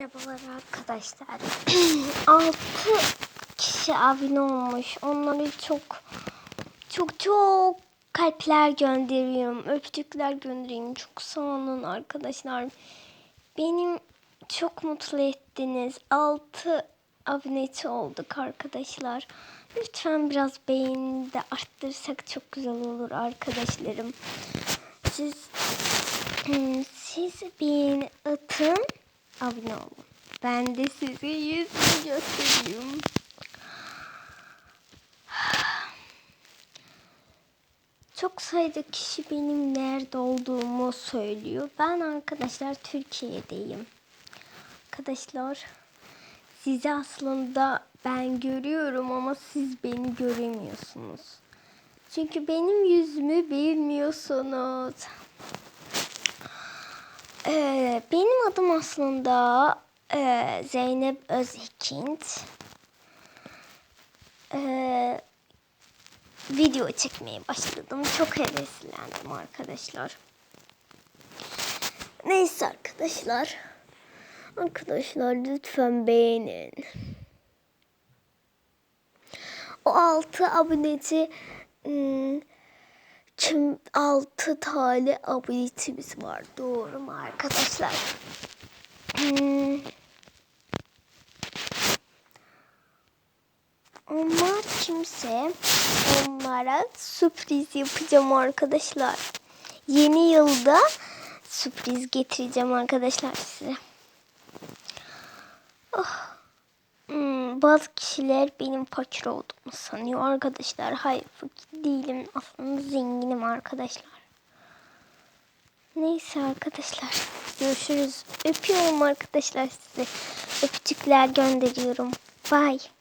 Merhabalar arkadaşlar. 6 kişi abone olmuş. Onları çok çok çok kalpler gönderiyorum. Öpücükler göndereyim. Çok sağ olun arkadaşlar. Benim çok mutlu ettiniz. 6 aboneci olduk arkadaşlar. Lütfen biraz beğeni de arttırsak çok güzel olur arkadaşlarım. Siz siz beğeni atın, abone olun. Ben de size yüzümü göstereyim. Çok sayıda kişi benim nerede olduğumu söylüyor. Ben arkadaşlar Türkiye'deyim. Arkadaşlar sizi aslında ben görüyorum ama siz beni göremiyorsunuz. Çünkü benim yüzümü bilmiyorsunuz. Ee, benim adım aslında e, Zeynep Özekint. Ee, video çekmeye başladım. Çok heveslendim arkadaşlar. Neyse arkadaşlar. Arkadaşlar lütfen beğenin. O altı aboneci ım, Tüm 6 tane abonetimiz var. Doğru mu arkadaşlar? Hmm. Ama kimse onlara sürpriz yapacağım arkadaşlar. Yeni yılda sürpriz getireceğim arkadaşlar size. Bazı kişiler benim fakir olduğumu sanıyor arkadaşlar. Hayır fakir değilim. Aslında zenginim arkadaşlar. Neyse arkadaşlar. Görüşürüz. Öpüyorum arkadaşlar sizi. Öpücükler gönderiyorum. Bye.